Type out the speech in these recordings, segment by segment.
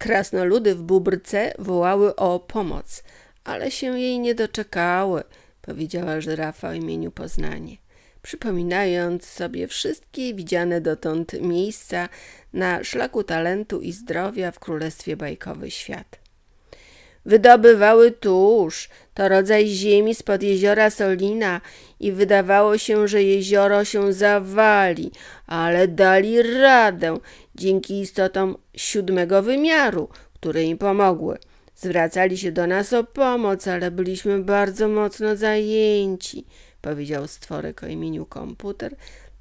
Krasnoludy w Bubrce wołały o pomoc, ale się jej nie doczekały, powiedziała żyrafa o imieniu Poznanie, przypominając sobie wszystkie widziane dotąd miejsca na szlaku talentu i zdrowia w Królestwie Bajkowy Świat. Wydobywały tusz, to rodzaj ziemi spod jeziora Solina i wydawało się, że jezioro się zawali, ale dali radę dzięki istotom siódmego wymiaru, które im pomogły. Zwracali się do nas o pomoc, ale byliśmy bardzo mocno zajęci, powiedział stworek o imieniu komputer,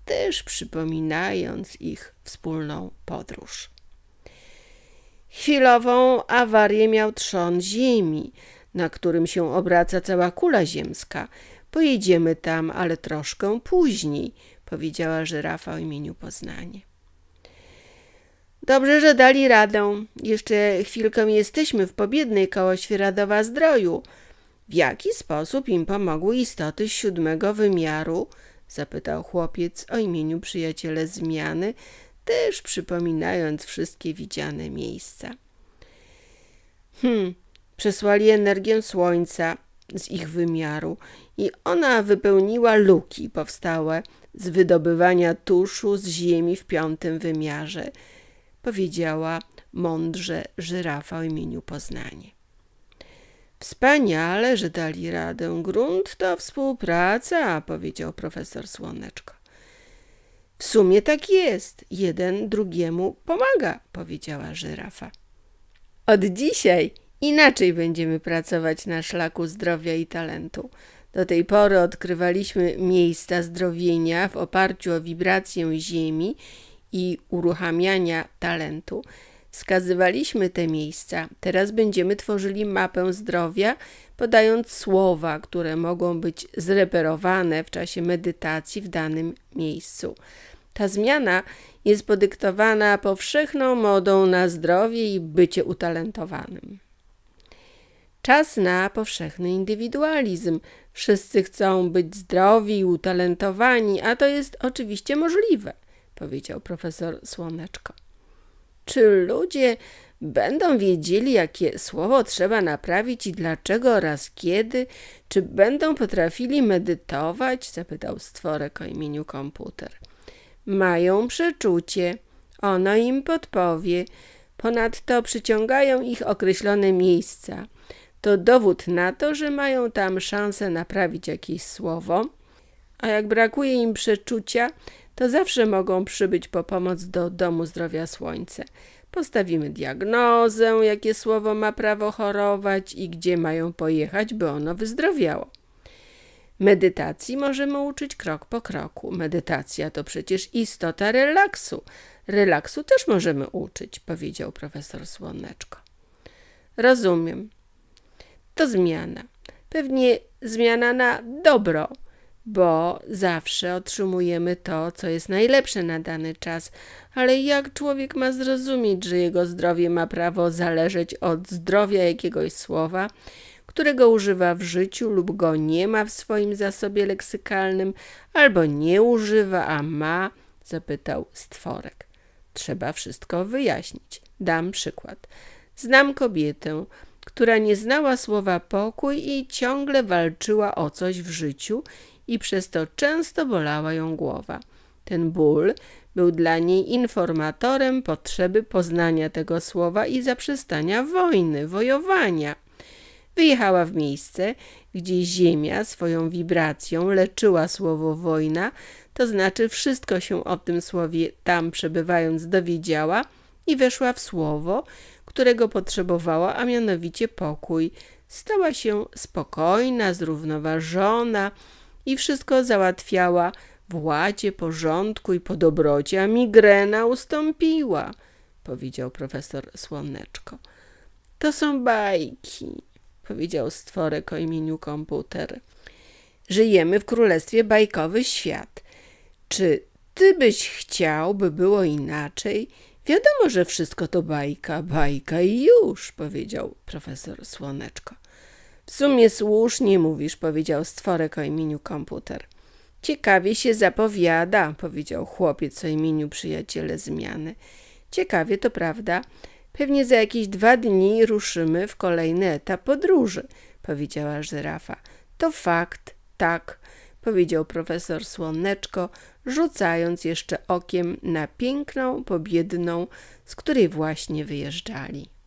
też przypominając ich wspólną podróż. Chwilową awarię miał trzon ziemi, na którym się obraca cała kula ziemska. Pojedziemy tam, ale troszkę później, powiedziała żyrafa o imieniu Poznanie. Dobrze, że dali radę. Jeszcze chwilkę jesteśmy w pobiednej koło Świeradowa Zdroju. W jaki sposób im pomogły istoty siódmego wymiaru? Zapytał chłopiec o imieniu przyjaciele zmiany, też przypominając wszystkie widziane miejsca. Hmm, przesłali energię słońca z ich wymiaru i ona wypełniła luki powstałe z wydobywania tuszu z ziemi w piątym wymiarze, powiedziała mądrze żyrafa o imieniu Poznanie. Wspaniale, że dali radę. Grunt to współpraca, powiedział profesor Słoneczko. W sumie tak jest. Jeden drugiemu pomaga, powiedziała żyrafa. Od dzisiaj inaczej będziemy pracować na szlaku zdrowia i talentu. Do tej pory odkrywaliśmy miejsca zdrowienia w oparciu o wibrację ziemi i uruchamiania talentu. Wskazywaliśmy te miejsca. Teraz będziemy tworzyli mapę zdrowia, podając słowa, które mogą być zreperowane w czasie medytacji w danym miejscu. Ta zmiana jest podyktowana powszechną modą na zdrowie i bycie utalentowanym. Czas na powszechny indywidualizm. Wszyscy chcą być zdrowi i utalentowani, a to jest oczywiście możliwe, powiedział profesor Słoneczko. Czy ludzie będą wiedzieli, jakie słowo trzeba naprawić i dlaczego oraz kiedy? Czy będą potrafili medytować? zapytał stworek o imieniu komputer. Mają przeczucie, ono im podpowie. Ponadto przyciągają ich określone miejsca. To dowód na to, że mają tam szansę naprawić jakieś słowo, a jak brakuje im przeczucia, to zawsze mogą przybyć po pomoc do Domu Zdrowia Słońce. Postawimy diagnozę, jakie słowo ma prawo chorować i gdzie mają pojechać, by ono wyzdrowiało. Medytacji możemy uczyć krok po kroku. Medytacja to przecież istota relaksu. Relaksu też możemy uczyć, powiedział profesor Słoneczko. Rozumiem. To zmiana. Pewnie zmiana na dobro, bo zawsze otrzymujemy to, co jest najlepsze na dany czas, ale jak człowiek ma zrozumieć, że jego zdrowie ma prawo zależeć od zdrowia jakiegoś słowa? którego używa w życiu lub go nie ma w swoim zasobie leksykalnym, albo nie używa, a ma? zapytał stworek. Trzeba wszystko wyjaśnić. Dam przykład. Znam kobietę, która nie znała słowa pokój i ciągle walczyła o coś w życiu i przez to często bolała ją głowa. Ten ból był dla niej informatorem potrzeby poznania tego słowa i zaprzestania wojny, wojowania. Wyjechała w miejsce, gdzie ziemia swoją wibracją leczyła słowo wojna, to znaczy wszystko się o tym słowie tam przebywając dowiedziała i weszła w słowo, którego potrzebowała, a mianowicie pokój. Stała się spokojna, zrównoważona i wszystko załatwiała w ładzie, porządku i po dobroci, a migrena ustąpiła, powiedział profesor Słoneczko. To są bajki powiedział stworek o imieniu komputer. Żyjemy w królestwie bajkowy świat. Czy ty byś chciał, by było inaczej? Wiadomo, że wszystko to bajka, bajka i już, powiedział profesor Słoneczko. W sumie słusznie mówisz, powiedział stworek o imieniu komputer. Ciekawie się zapowiada, powiedział chłopiec o imieniu przyjaciele zmiany. Ciekawie to prawda. Pewnie za jakieś dwa dni ruszymy w kolejny etap podróży, powiedziała żyrafa. To fakt, tak, powiedział profesor Słoneczko, rzucając jeszcze okiem na piękną pobiedną, z której właśnie wyjeżdżali.